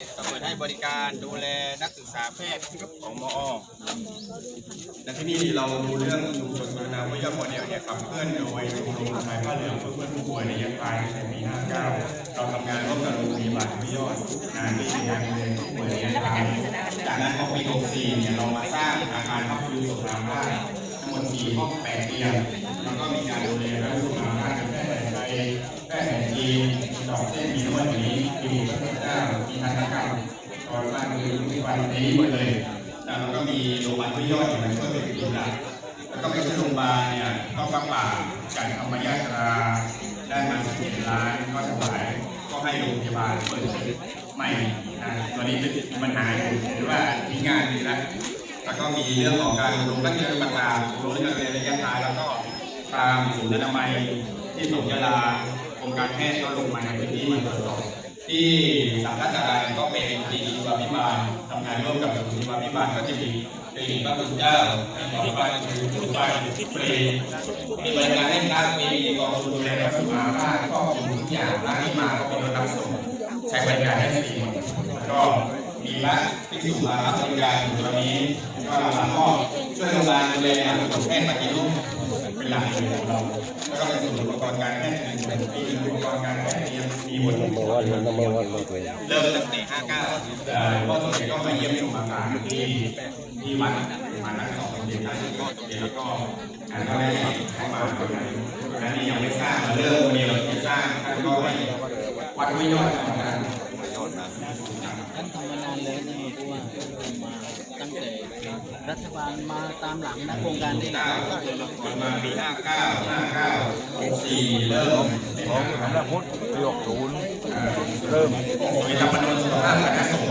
ก็เปิดให้บริการดูแลนักศึกษาแพทย์ของมอ และที่นี่เราดูเรื่องชุมชนพัฒนาวิทยาโมเดลเนี่ยขับเคลื่อนโดยชมรมชายผ้าเหลืองเพื่อเพื่อนผู้ป่วยในยังตายในปี 59 เราทำงานร่วมกับโรงพยาบาลพิยอดงานที่งานเรียนผู้ป่วยในยังตายจากนั้นพอปี64เนี่ยเรามาสร้างอาคารพักฟื้นสงครามบ้ทั้งหมด4ห้อง8เตียงแล้วก็มีการดูแลและสงครามบ้านแพทย์แผนไทยแพทย์แผนจีนดอกเส้นมีนวดอย่างนี้มีพระเตอนสร้างคือทุกวันนี้หมดเลยแล้วก็มีโรงพยาบาลที่ย่อยอยู่ในช่วยเป็นทีมหลักแล้วก็ไม่ใช่โรงพยาบาลเนี่ยต้องฟังป่าการธรรมยาตราได้มาสิบเจ็ดล้านก็ถวายก็ให้โรงพยาบาลเปิดใหม่นะตอนนี้เป็นปัญหาอยู่หรือว่าทิ้งงานดีแล้วแล้วก็มีเรื่องของการลงนักเรียนต่างๆลงนักเรียนระยะทางแล้วก็ตามศูนย์อนามัยที่สงยาลากรมการแพทย์ก็ลงมาในพื้นที่มาตรวจสอบ ที่สามราชดาก็เป็นคลินิกชีวพิบาลทำงานร่วมกับศูนย์ชีวพิบาลก็จะมีคลินิกพระคุณเจ้าหมอฟันผู้ฟันฟรีมีบริการให้นักมีกองทุนดูแลรักษาบ้านก็คุมทุกอย่างร้านที่มาก็เป็นรถรับส่งใช้บริการได้ฟรีก็มีพระภิกษุมารับบริการอยู่ตอนนี้ก็หลังๆก็ช่วยโรงพยาบาลดูแลแพทย์ปฏิรูปเป็นหลักเลยของเรา แล้วก็เป็นส่วนอุปกรณ์การแพทย์เป็นปีอุปกรณ์การแพทย์ยังมีหมดทุกตัวเริ่มตั้งแต่59เอ่อพ่อสมเด็จก็มาเยี่ยมชมอาการที่ที่วัดมานักสองสมเด็จท่านอสมเด็จแล้วก็อ่าก็ได้เข้ามาตรงนั้นอันนี้ยังไม่สร้างเริ่มวันนี้เราจะสร้างท่านก็ให้วัดไม่ยอดทำงานท่านำมานานเลยนี่เพราะว่ามาตั้งแต่รัฐบาลมาตามหลังนะโครงการนี้เก้าคนมาปี59 59 64เริ่มของสำนักพุทธปีหกศูนย์เริ่มมีธรรมนูญสุขภาพแห่ง